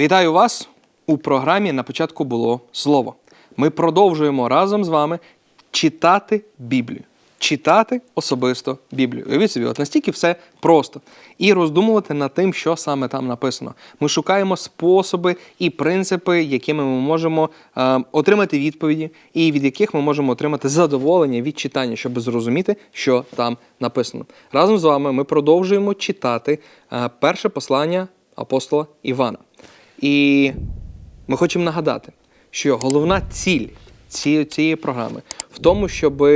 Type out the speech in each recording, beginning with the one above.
Вітаю вас у програмі на початку було слово. Ми продовжуємо разом з вами читати Біблію. Читати особисто Біблію. Уявіть собі, от настільки все просто. І роздумувати над тим, що саме там написано. Ми шукаємо способи і принципи, якими ми можемо е, отримати відповіді, і від яких ми можемо отримати задоволення від читання, щоб зрозуміти, що там написано. Разом з вами ми продовжуємо читати е, перше послання апостола Івана. І ми хочемо нагадати, що головна ціль цієї, програми в тому, щоб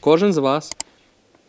кожен з вас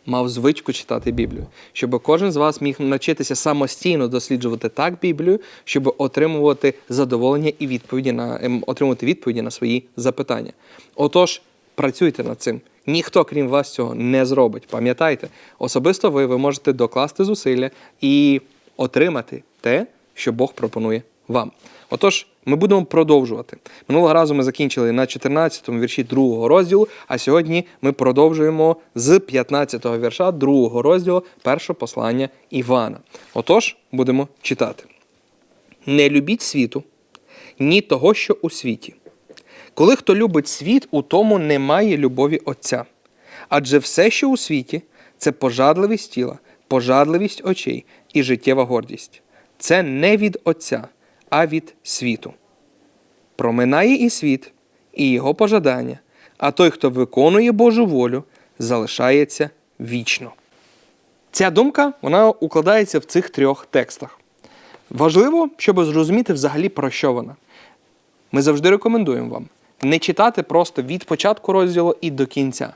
мав звичку читати Біблію, щоб кожен з вас міг навчитися самостійно досліджувати так Біблію, щоб отримувати задоволення і відповіді на ем, отримувати відповіді на свої запитання. Отож, працюйте над цим. Ніхто, крім вас, цього не зробить. Пам'ятайте, особисто ви, ви можете докласти зусилля і отримати те, що Бог пропонує вам. Отож, ми будемо продовжувати. Минулого разу ми закінчили на 14-му вірші другого розділу, а сьогодні ми продовжуємо з 15-го вірша другого розділу першого послання Івана. Отож, будемо читати. Не любіть світу, ні того, що у світі. Коли хто любить світ, у тому немає любові Отця. Адже все, що у світі, це пожадливість тіла, пожадливість очей і життєва гордість. Це не від Отця, а від світу. Проминає і світ, і його пожадання, а той, хто виконує Божу волю, залишається вічно. Ця думка вона укладається в цих трьох текстах. Важливо, щоб зрозуміти взагалі про що вона. Ми завжди рекомендуємо вам не читати просто від початку розділу і до кінця.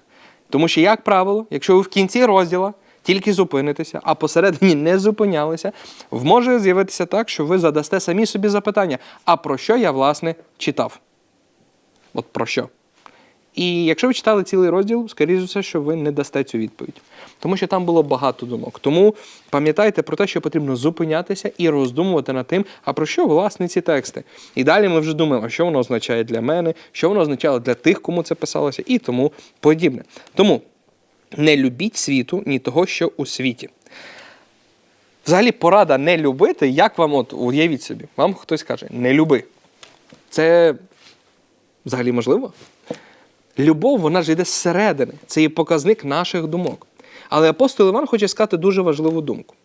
Тому що, як правило, якщо ви в кінці розділу тільки зупинитеся, а посередині не зупинялися, може з'явитися так, що ви задасте самі собі запитання: а про що я, власне, читав? От про що? І якщо ви читали цілий розділ, скоріше за все, що ви не дасте цю відповідь. Тому що там було багато думок. Тому пам'ятайте про те, що потрібно зупинятися і роздумувати над тим, а про що власне ці тексти. І далі ми вже думаємо, що воно означає для мене, що воно означало для тих, кому це писалося, і тому подібне. Тому не любіть світу, ні того, що у світі. Взагалі, порада не любити, як вам, от уявіть собі, вам хтось каже, не люби. Це взагалі можливо? Любов, вона ж йде зсередини. Це є показник наших думок. Але апостол Іван хоче сказати дуже важливу думку.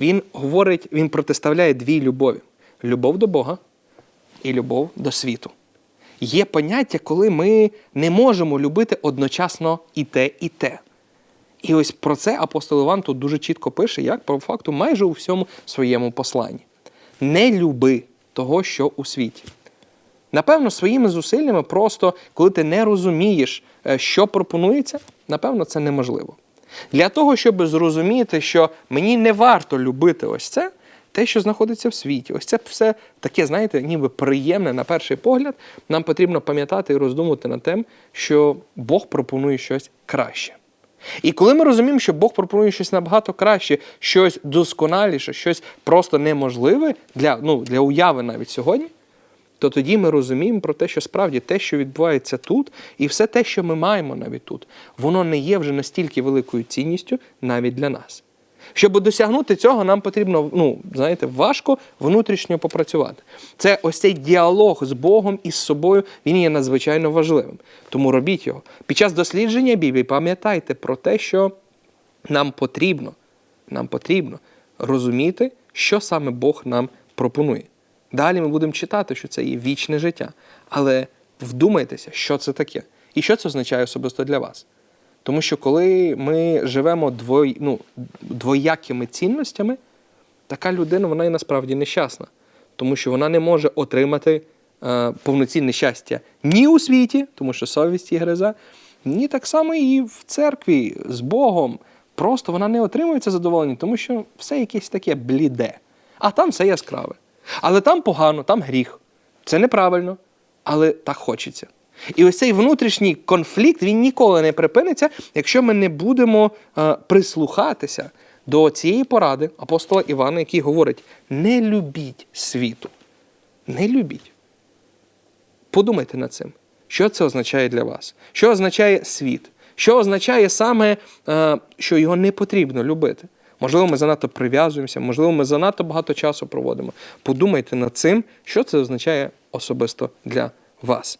Він говорить, він протиставляє дві любові: любов до Бога і любов до світу. Є поняття, коли ми не можемо любити одночасно і те, і те. І ось про це апостол Іван тут дуже чітко пише, як по факту майже у всьому своєму посланні. Не люби того, що у світі. Напевно, своїми зусиллями, просто коли ти не розумієш, е, що пропонується, напевно, це неможливо. Для того, щоб зрозуміти, що мені не варто любити ось це, те, що знаходиться в світі, ось це все таке, знаєте, ніби приємне на перший погляд, нам потрібно пам'ятати і роздумувати над тим, що Бог пропонує щось краще. І коли ми розуміємо, що Бог пропонує щось набагато краще, щось досконаліше, щось просто неможливе для, ну, для уяви навіть сьогодні, то тоді ми розуміємо про те, що справді те, що відбувається тут, і все те, що ми маємо навіть тут, воно не є вже настільки великою цінністю навіть для нас. Щоб досягнути цього, нам потрібно, ну, знаєте, важко внутрішньо попрацювати. Це ось цей діалог з Богом і з собою, він є надзвичайно важливим. Тому робіть його. Під час дослідження Біблії пам'ятайте про те, що нам потрібно, нам потрібно розуміти, що саме Бог нам пропонує. Далі ми будемо читати, що це є вічне життя. Але вдумайтеся, що це таке, і що це означає особисто для вас. Тому що коли ми живемо двой, ну, двоякими цінностями, така людина вона і насправді нещасна, тому що вона не може отримати е, повноцінне щастя ні у світі, тому що совість є гриза, ні так само і в церкві з Богом. Просто вона не отримує це задоволення, тому що все якесь таке бліде, а там все яскраве. Але там погано, там гріх. Це неправильно, але так хочеться. І ось цей внутрішній конфлікт він ніколи не припиниться, якщо ми не будемо е, прислухатися до цієї поради апостола Івана, який говорить: не любіть світу. Не любіть. Подумайте над цим, що це означає для вас, що означає світ, що означає саме, е, що його не потрібно любити. Можливо, ми занадто прив'язуємося, можливо, ми занадто багато часу проводимо. Подумайте над цим, що це означає особисто для вас.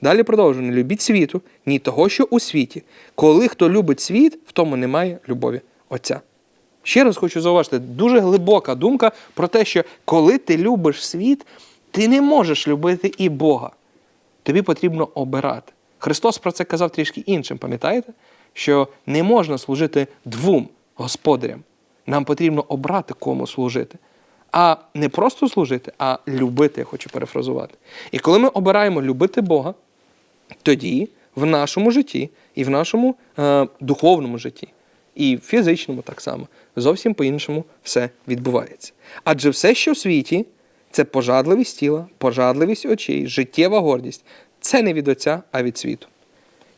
Далі продовжуємо. Не любіть світу, ні того, що у світі. Коли хто любить світ, в тому немає любові Отця. Ще раз хочу зауважити, дуже глибока думка про те, що коли ти любиш світ, ти не можеш любити і Бога. Тобі потрібно обирати. Христос про це казав трішки іншим, пам'ятаєте? Що не можна служити двом господарям. Нам потрібно обрати кому служити. А не просто служити, а любити, я хочу перефразувати. І коли ми обираємо любити Бога, тоді в нашому житті і в нашому е, духовному житті, і в фізичному так само, зовсім по-іншому все відбувається. Адже все, що в світі, це пожадливість тіла, пожадливість очей, життєва гордість. Це не від Отця, а від світу.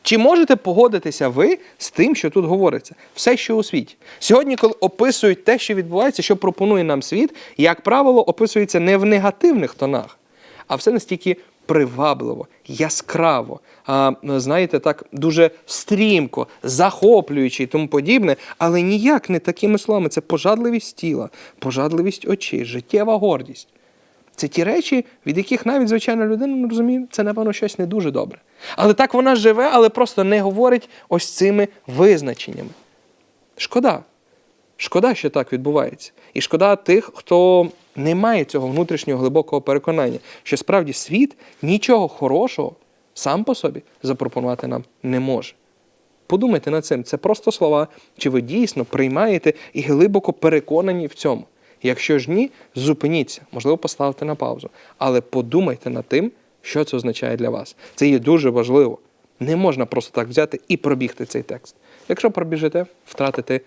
Чи можете погодитися ви з тим, що тут говориться? Все, що у світі. Сьогодні, коли описують те, що відбувається, що пропонує нам світ, як правило, описується не в негативних тонах, а все настільки привабливо, яскраво, а, знаєте, так дуже стрімко, захоплююче і тому подібне, але ніяк не такими словами. Це пожадливість тіла, пожадливість очей, життєва гордість. Це ті речі, від яких навіть звичайна людина не розуміє, це, напевно, щось не дуже добре. Але так вона живе, але просто не говорить ось цими визначеннями. Шкода. Шкода, що так відбувається. І шкода тих, хто не має цього внутрішнього глибокого переконання, що справді світ нічого хорошого сам по собі запропонувати нам не може. Подумайте над цим, це просто слова, чи ви дійсно приймаєте і глибоко переконані в цьому. Якщо ж ні, зупиніться, можливо, поставте на паузу, але подумайте над тим, що це означає для вас. Це є дуже важливо. Не можна просто так взяти і пробігти цей текст. Якщо пробіжите, втратите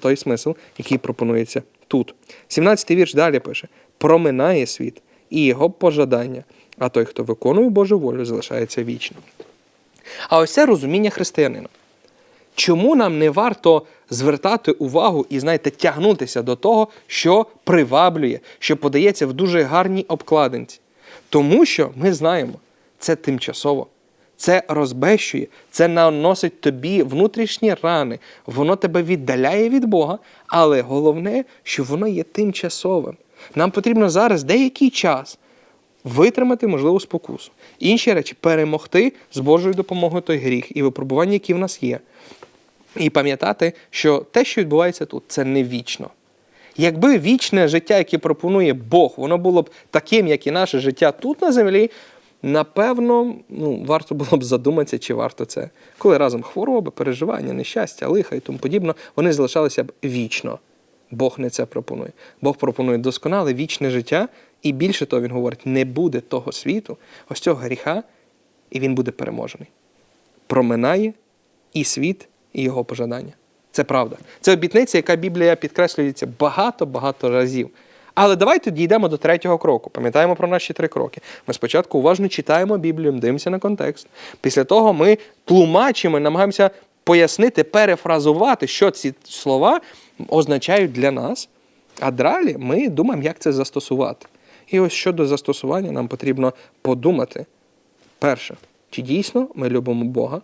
той смисл, який пропонується тут. 17-й вірш далі пише: проминає світ і його пожадання, а той, хто виконує Божу волю, залишається вічно. А ось це розуміння християнина. Чому нам не варто звертати увагу і, знаєте, тягнутися до того, що приваблює, що подається в дуже гарній обкладинці? Тому що ми знаємо, це тимчасово, це розбещує, це наносить тобі внутрішні рани, воно тебе віддаляє від Бога, але головне, що воно є тимчасовим. Нам потрібно зараз деякий час витримати можливу спокусу. Інші речі перемогти з Божою допомогою той гріх і випробування, які в нас є. І пам'ятати, що те, що відбувається тут, це не вічно. Якби вічне життя, яке пропонує Бог, воно було б таким, як і наше життя тут на землі, напевно, ну, варто було б задуматися, чи варто це. Коли разом хвороби, переживання, нещастя, лиха і тому подібне, вони залишалися б вічно. Бог не це пропонує. Бог пропонує досконале вічне життя, і більше того, він говорить, не буде того світу, ось цього гріха, і він буде переможений. Проминає і світ, і його пожадання. Це правда. Це обітниця, яка Біблія підкреслюється багато-багато разів. Але давайте дійдемо до третього кроку. Пам'ятаємо про наші три кроки. Ми спочатку уважно читаємо Біблію, дивимося на контекст. Після того ми тлумачимо, намагаємося пояснити, перефразувати, що ці слова означають для нас. А далі ми думаємо, як це застосувати. І ось щодо застосування, нам потрібно подумати: перше, чи дійсно ми любимо Бога?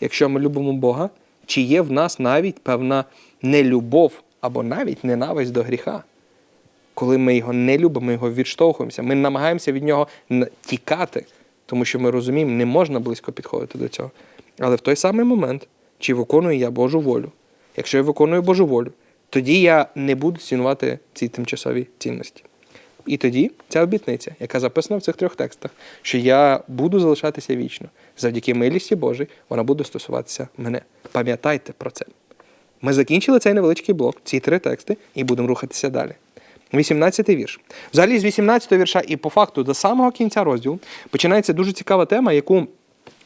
Якщо ми любимо Бога, чи є в нас навіть певна нелюбов або навіть ненависть до гріха? Коли ми його не любимо, ми його відштовхуємося, ми намагаємося від нього тікати, тому що ми розуміємо, не можна близько підходити до цього. Але в той самий момент, чи виконую я Божу волю? Якщо я виконую Божу волю, тоді я не буду цінувати ці тимчасові цінності. І тоді ця обітниця, яка записана в цих трьох текстах, що я буду залишатися вічно, завдяки милісті Божій, вона буде стосуватися мене. Пам'ятайте про це. Ми закінчили цей невеличкий блок, ці три тексти, і будемо рухатися далі. 18-й вірш. Взагалі, з 18-го вірша і по факту до самого кінця розділу починається дуже цікава тема, яку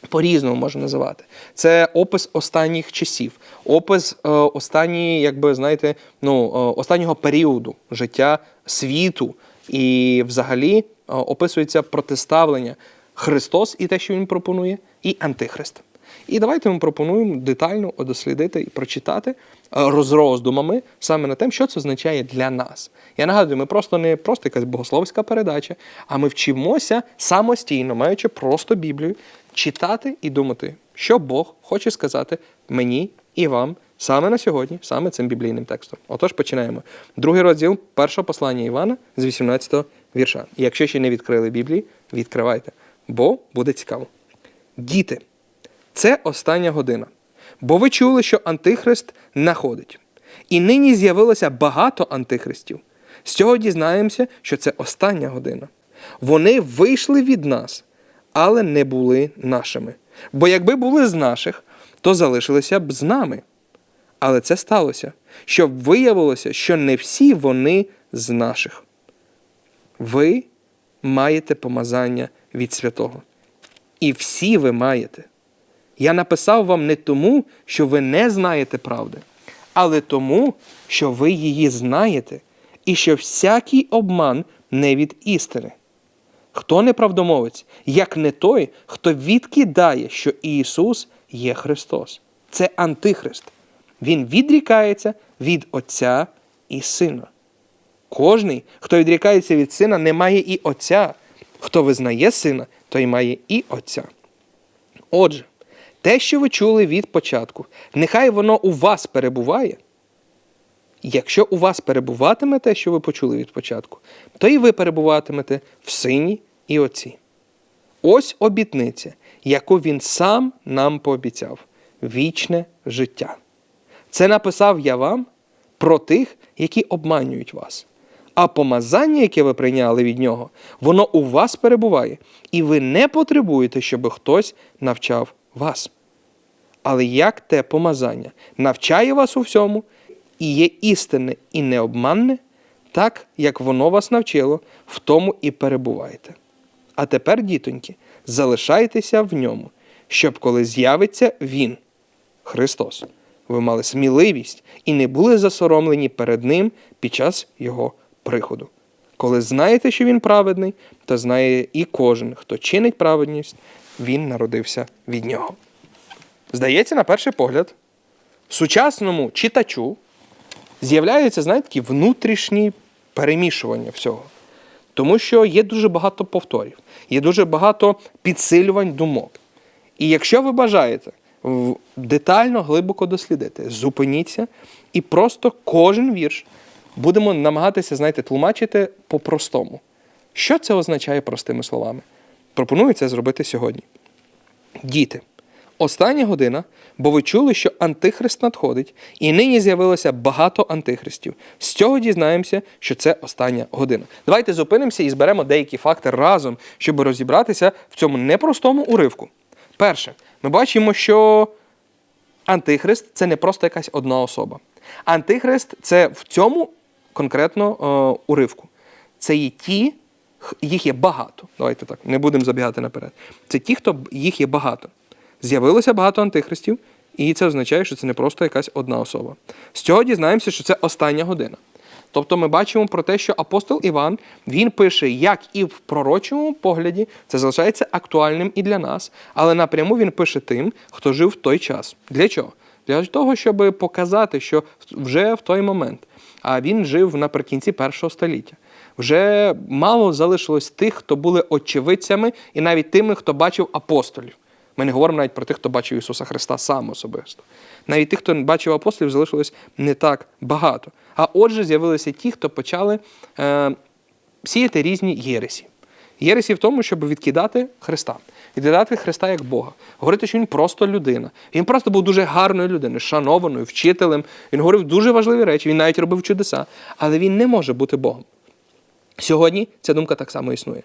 по-різному можна називати. Це опис останніх часів, опис е, останньої, якби знаєте, ну, е, останнього періоду життя світу. І взагалі е, описується протиставлення Христос і те, що Він пропонує, і Антихрист. І давайте ми пропонуємо детально дослідити і прочитати роздумами саме на тим, що це означає для нас. Я нагадую, ми просто не просто якась богословська передача, а ми вчимося самостійно, маючи просто Біблію, читати і думати, що Бог хоче сказати мені і вам саме на сьогодні, саме цим біблійним текстом. Отож, починаємо. Другий розділ першого послання Івана з 18 вірша. Якщо ще не відкрили Біблії, відкривайте, бо буде цікаво. Діти, це остання година. Бо ви чули, що Антихрист находить. І нині з'явилося багато антихристів. З цього дізнаємося, що це остання година. Вони вийшли від нас, але не були нашими. Бо якби були з наших, то залишилися б з нами. Але це сталося, щоб виявилося, що не всі вони з наших. Ви маєте помазання від святого. І всі ви маєте. Я написав вам не тому, що ви не знаєте правди, але тому, що ви її знаєте, і що всякий обман не від істини. Хто неправдомовець, як не той, хто відкидає, що Ісус є Христос. Це Антихрист. Він відрікається від Отця і Сина. Кожний, хто відрікається від сина, не має і Отця. Хто визнає сина, той має і Отця. Отже, те, що ви чули від початку, нехай воно у вас перебуває. Якщо у вас перебуватиме те, що ви почули від початку, то і ви перебуватимете в сині і отці. Ось обітниця, яку він сам нам пообіцяв вічне життя. Це написав я вам про тих, які обманюють вас. А помазання, яке ви прийняли від нього, воно у вас перебуває, і ви не потребуєте, щоб хтось навчав вас. Але як те помазання навчає вас у всьому, і є істинне і необманне, так як воно вас навчило, в тому і перебуваєте. А тепер, дітоньки, залишайтеся в ньому, щоб коли з'явиться Він, Христос, ви мали сміливість і не були засоромлені перед Ним під час Його приходу. Коли знаєте, що Він праведний, то знає і кожен, хто чинить праведність, він народився від нього. Здається, на перший погляд, сучасному читачу з'являються, знаєте, такі внутрішні перемішування всього. Тому що є дуже багато повторів, є дуже багато підсилювань думок. І якщо ви бажаєте детально, глибоко дослідити, зупиніться і просто кожен вірш будемо намагатися, знаєте, тлумачити по-простому. Що це означає простими словами? Пропоную це зробити сьогодні. Діти, остання година, бо ви чули, що антихрист надходить, і нині з'явилося багато антихристів. З цього дізнаємося, що це остання година. Давайте зупинимося і зберемо деякі факти разом, щоб розібратися в цьому непростому уривку. Перше, ми бачимо, що антихрист це не просто якась одна особа. Антихрист це в цьому конкретно е, уривку. Це є ті, їх є багато. Давайте так, не будемо забігати наперед. Це ті, хто їх є багато. З'явилося багато антихристів, і це означає, що це не просто якась одна особа. З цього дізнаємося, що це остання година. Тобто ми бачимо про те, що апостол Іван він пише, як і в пророчому погляді, це залишається актуальним і для нас, але напряму він пише тим, хто жив в той час. Для чого? Для того, щоб показати, що вже в той момент, а він жив наприкінці першого століття. Вже мало залишилось тих, хто були очевидцями, і навіть тими, хто бачив апостолів. Ми не говоримо навіть про тих, хто бачив Ісуса Христа сам особисто. Навіть тих, хто бачив апостолів, залишилось не так багато. А отже, з'явилися ті, хто почали е, сіяти різні єресі. Єресі в тому, щоб відкидати Христа, відкидати Христа як Бога, говорити, що він просто людина. Він просто був дуже гарною людиною, шанованою, вчителем. Він говорив дуже важливі речі, він навіть робив чудеса, але він не може бути Богом. Сьогодні ця думка так само існує.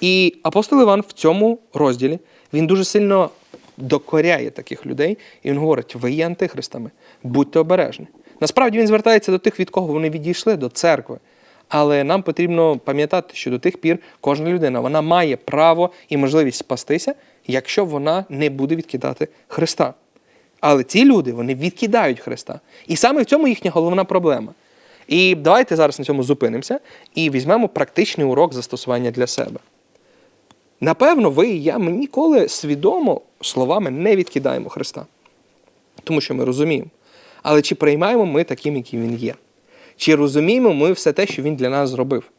І апостол Іван в цьому розділі він дуже сильно докоряє таких людей, і він говорить: ви є антихристами, будьте обережні. Насправді він звертається до тих, від кого вони відійшли, до церкви. Але нам потрібно пам'ятати, що до тих пір кожна людина вона має право і можливість спастися, якщо вона не буде відкидати Христа. Але ці люди вони відкидають Христа. І саме в цьому їхня головна проблема. І давайте зараз на цьому зупинимося і візьмемо практичний урок застосування для себе. Напевно, ви і я ми ніколи свідомо словами не відкидаємо Христа, тому що ми розуміємо. Але чи приймаємо ми таким, яким Він є? Чи розуміємо ми все те, що Він для нас зробив?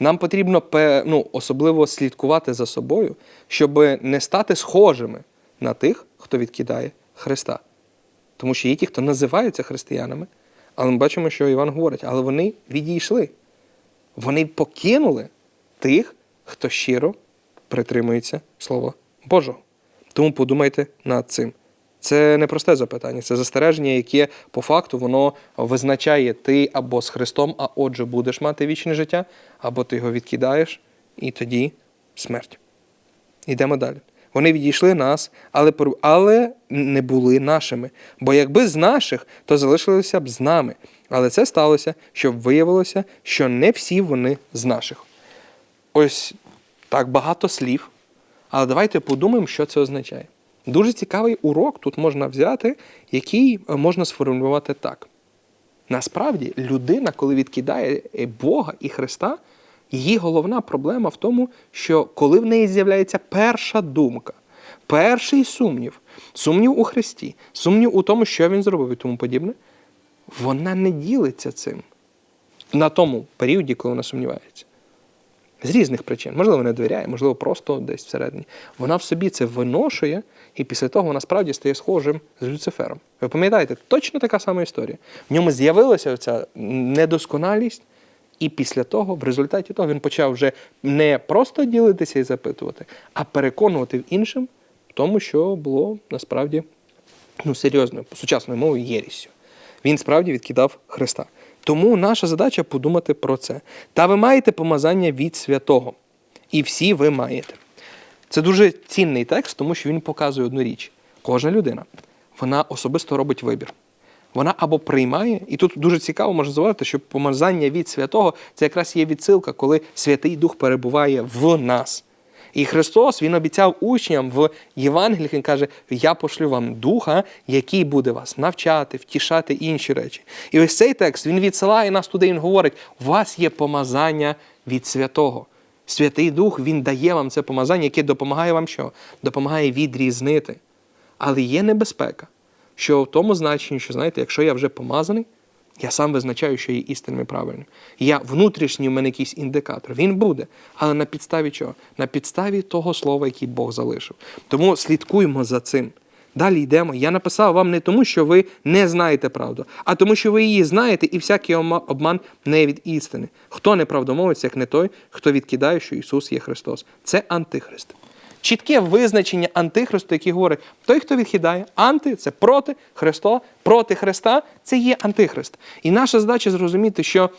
Нам потрібно ну, особливо слідкувати за собою, щоб не стати схожими на тих, хто відкидає Христа. Тому що є ті, хто називаються християнами, але ми бачимо, що Іван говорить, але вони відійшли. Вони покинули тих, хто щиро притримується Слова Божого. Тому подумайте над цим. Це не просте запитання, це застереження, яке по факту воно визначає ти або з Христом, а отже, будеш мати вічне життя, або ти його відкидаєш, і тоді смерть. Йдемо далі. Вони відійшли нас, але, але не були нашими. Бо якби з наших, то залишилися б з нами. Але це сталося, щоб виявилося, що не всі вони з наших. Ось так багато слів. Але давайте подумаємо, що це означає. Дуже цікавий урок тут можна взяти, який е, можна сформулювати так. Насправді, людина, коли відкидає е, Бога і Христа, її головна проблема в тому, що коли в неї з'являється перша думка, перший сумнів, сумнів у Христі, сумнів у тому, що він зробив і тому подібне, вона не ділиться цим на тому періоді, коли вона сумнівається. З різних причин. Можливо, не довіряє, можливо, просто десь всередині. Вона в собі це виношує, і після того вона справді стає схожим з Люцифером. Ви пам'ятаєте, точно така сама історія. В ньому з'явилася ця недосконалість, і після того, в результаті того, він почав вже не просто ділитися і запитувати, а переконувати в іншим в тому, що було насправді ну, серйозною, сучасною мовою єрісю. Він справді відкидав Христа. Тому наша задача подумати про це. Та ви маєте помазання від святого. І всі ви маєте. Це дуже цінний текст, тому що він показує одну річ. Кожна людина вона особисто робить вибір. Вона або приймає, і тут дуже цікаво можна зважати, що помазання від святого це якраз є відсилка, коли Святий Дух перебуває в нас. І Христос Він обіцяв учням в Євангелії, Він каже: Я пошлю вам духа, який буде вас навчати, втішати інші речі. І ось цей текст він відсилає нас туди. Він говорить: у вас є помазання від святого. Святий Дух Він дає вам це помазання, яке допомагає вам що? Допомагає відрізнити. Але є небезпека, що в тому значенні, що знаєте, якщо я вже помазаний, я сам визначаю, що є істинним і правильним. Я внутрішній в мене якийсь індикатор. Він буде. Але на підставі чого? На підставі того слова, який Бог залишив. Тому слідкуємо за цим. Далі йдемо. Я написав вам не тому, що ви не знаєте правду, а тому, що ви її знаєте, і всякий обман не від істини. Хто не правдомовець, як не той, хто відкидає, що Ісус є Христос. Це антихрист. Чітке визначення антихристу, який говорить, той, хто відхидає, анти це проти Христа, проти Христа, це є антихрист. І наша задача зрозуміти, що,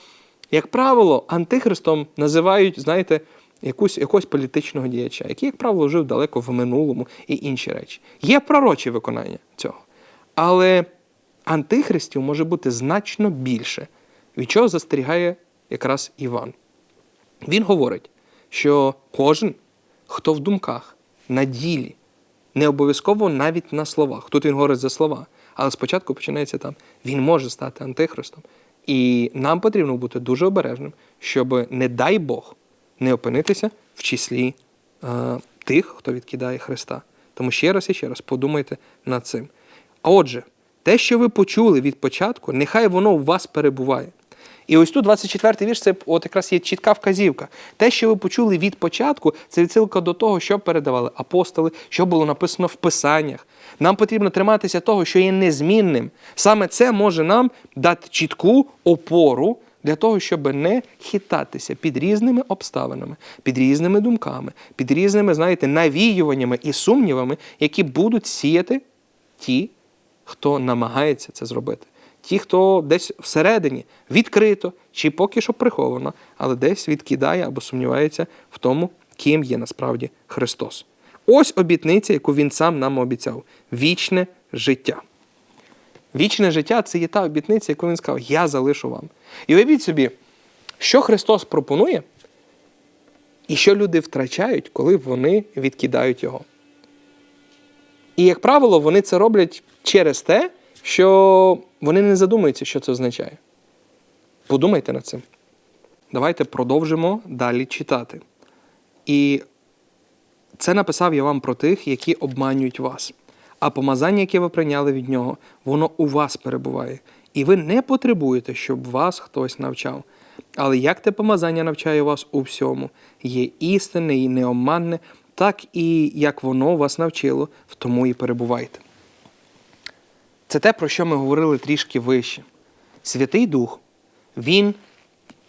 як правило, антихристом називають, знаєте, якусь, якогось політичного діяча, який, як правило, жив далеко в минулому і інші речі. Є пророче виконання цього. Але антихристів може бути значно більше, від чого застерігає якраз Іван. Він говорить, що кожен, хто в думках, на ділі, не обов'язково навіть на словах. Тут він говорить за слова, але спочатку починається там. Він може стати антихристом. І нам потрібно бути дуже обережним, щоб, не дай Бог, не опинитися в числі е, тих, хто відкидає Христа. Тому ще раз і ще раз подумайте над цим. А отже, те, що ви почули від початку, нехай воно у вас перебуває. І ось тут 24-й вірш, це от якраз є чітка вказівка. Те, що ви почули від початку, це відсилка до того, що передавали апостоли, що було написано в Писаннях. Нам потрібно триматися того, що є незмінним. Саме це може нам дати чітку опору для того, щоб не хитатися під різними обставинами, під різними думками, під різними, знаєте, навіюваннями і сумнівами, які будуть сіяти ті, хто намагається це зробити. Ті, хто десь всередині відкрито чи поки що приховано, але десь відкидає або сумнівається в тому, ким є насправді Христос. Ось обітниця, яку він сам нам обіцяв: вічне життя. Вічне життя це є та обітниця, яку він сказав, я залишу вам. І уявіть собі, що Христос пропонує, і що люди втрачають, коли вони відкидають його. І, як правило, вони це роблять через те, що вони не задумуються, що це означає. Подумайте над цим. Давайте продовжимо далі читати. І це написав я вам про тих, які обманюють вас. А помазання, яке ви прийняли від нього, воно у вас перебуває. І ви не потребуєте, щоб вас хтось навчав. Але як те помазання навчає вас у всьому, є істинне і неоманне, так і як воно вас навчило, в тому і перебувайте. Це те, про що ми говорили трішки вище. Святий Дух, Він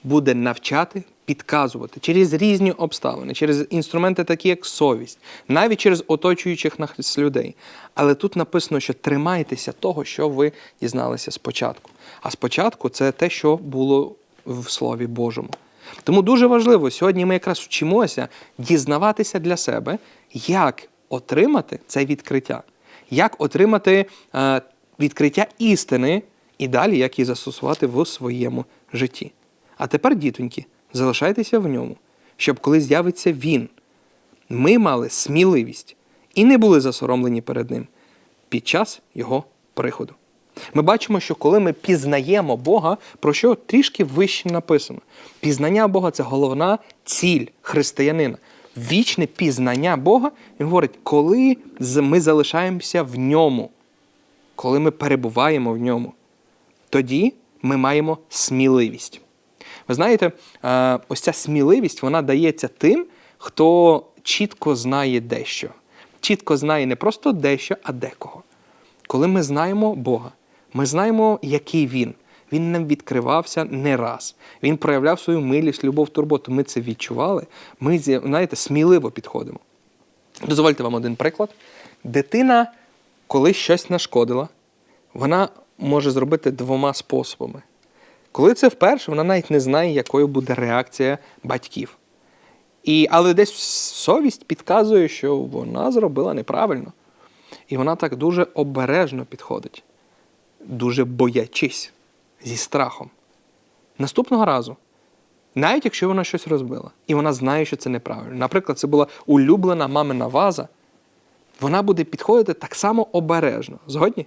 буде навчати, підказувати через різні обставини, через інструменти, такі як совість, навіть через оточуючих нас людей. Але тут написано, що тримайтеся того, що ви дізналися спочатку. А спочатку це те, що було в Слові Божому. Тому дуже важливо, сьогодні ми якраз вчимося дізнаватися для себе, як отримати це відкриття, як отримати е, відкриття істини і далі як її застосувати в своєму житті. А тепер, дітоньки, залишайтеся в ньому, щоб коли з'явиться він, ми мали сміливість і не були засоромлені перед ним під час його приходу. Ми бачимо, що коли ми пізнаємо Бога, про що трішки вище написано. Пізнання Бога це головна ціль християнина. Вічне пізнання Бога, він говорить, коли ми залишаємося в ньому, коли ми перебуваємо в ньому, тоді ми маємо сміливість. Ви знаєте, е, ось ця сміливість вона дається тим, хто чітко знає дещо. Чітко знає не просто дещо, а декого. Коли ми знаємо Бога, ми знаємо, який Він. Він нам відкривався не раз. Він проявляв свою милість, любов, турботу. Ми це відчували. Ми, знаєте, сміливо підходимо. Дозвольте вам один приклад. Дитина, коли щось нашкодила, вона може зробити двома способами. Коли це вперше, вона навіть не знає, якою буде реакція батьків. І, але десь совість підказує, що вона зробила неправильно. І вона так дуже обережно підходить, дуже боячись, зі страхом. Наступного разу, навіть якщо вона щось розбила, і вона знає, що це неправильно. Наприклад, це була улюблена мамина ваза, вона буде підходити так само обережно. Згодні?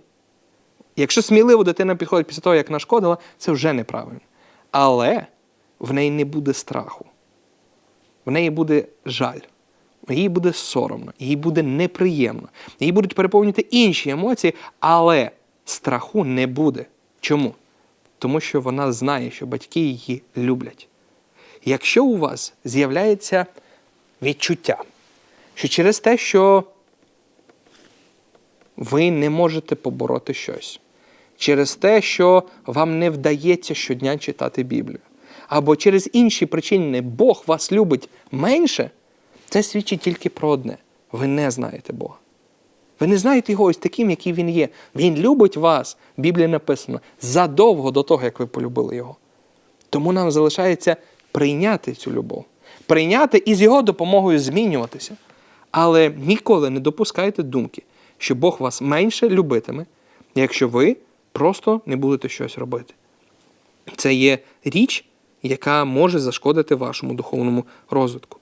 Якщо сміливо дитина підходить після того, як нашкодила, це вже неправильно. Але в неї не буде страху. В неї буде жаль, їй буде соромно, їй буде неприємно, їй будуть переповнювати інші емоції, але страху не буде. Чому? Тому що вона знає, що батьки її люблять. Якщо у вас з'являється відчуття, що через те, що ви не можете побороти щось, через те, що вам не вдається щодня читати Біблію, або через інші причини Бог вас любить менше, це свідчить тільки про одне: ви не знаєте Бога. Ви не знаєте його ось таким, який він є. Він любить вас, в Біблії написано, задовго до того, як ви полюбили його. Тому нам залишається прийняти цю любов, прийняти і з його допомогою змінюватися. Але ніколи не допускайте думки, що Бог вас менше любитиме, якщо ви просто не будете щось робити. Це є річ, яка може зашкодити вашому духовному розвитку.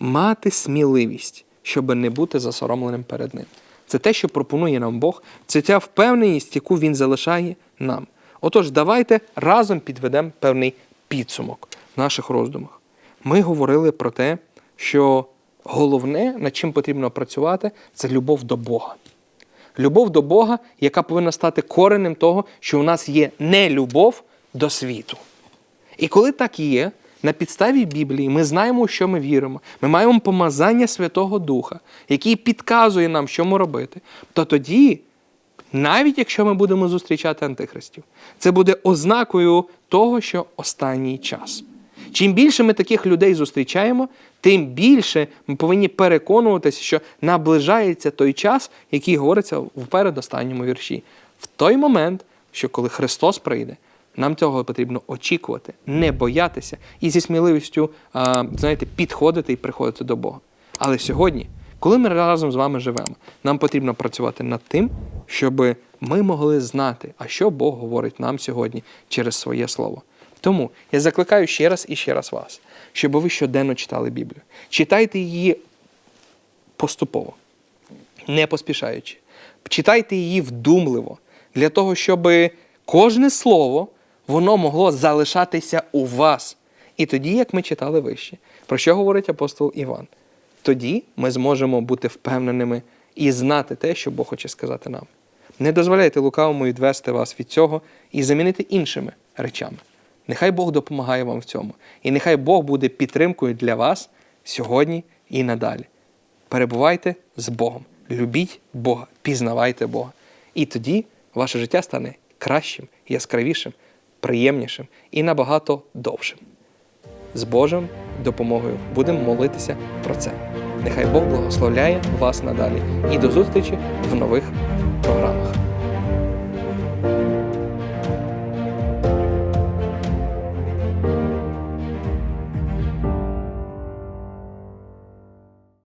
Мати сміливість, щоб не бути засоромленим перед ним. Це те, що пропонує нам Бог, це ця впевненість, яку Він залишає нам. Отож, давайте разом підведемо певний підсумок в наших роздумах. Ми говорили про те, що головне, над чим потрібно працювати, це любов до Бога. Любов до Бога, яка повинна стати коренем того, що у нас є нелюбов до світу. І коли так є, на підставі Біблії ми знаємо, що ми віримо. Ми маємо помазання Святого Духа, який підказує нам, що ми робити, то тоді, навіть якщо ми будемо зустрічати антихристів, це буде ознакою того, що останній час. Чим більше ми таких людей зустрічаємо, тим більше ми повинні переконуватися, що наближається той час, який говориться в передостанньому вірші. В той момент, що коли Христос прийде, нам цього потрібно очікувати, не боятися і зі сміливістю, знаєте, підходити і приходити до Бога. Але сьогодні, коли ми разом з вами живемо, нам потрібно працювати над тим, щоб ми могли знати, а що Бог говорить нам сьогодні через своє слово. Тому я закликаю ще раз і ще раз вас, щоб ви щоденно читали Біблію. Читайте її поступово, не поспішаючи. Читайте її вдумливо, для того, щоб кожне слово воно могло залишатися у вас. І тоді, як ми читали вище, про що говорить апостол Іван, тоді ми зможемо бути впевненими і знати те, що Бог хоче сказати нам. Не дозволяйте лукавому відвести вас від цього і замінити іншими речами. Нехай Бог допомагає вам в цьому. І нехай Бог буде підтримкою для вас сьогодні і надалі. Перебувайте з Богом, любіть Бога, пізнавайте Бога. І тоді ваше життя стане кращим, яскравішим, приємнішим і набагато довшим. З Божим допомогою будемо молитися про це. Нехай Бог благословляє вас надалі. І до зустрічі в нових програмах.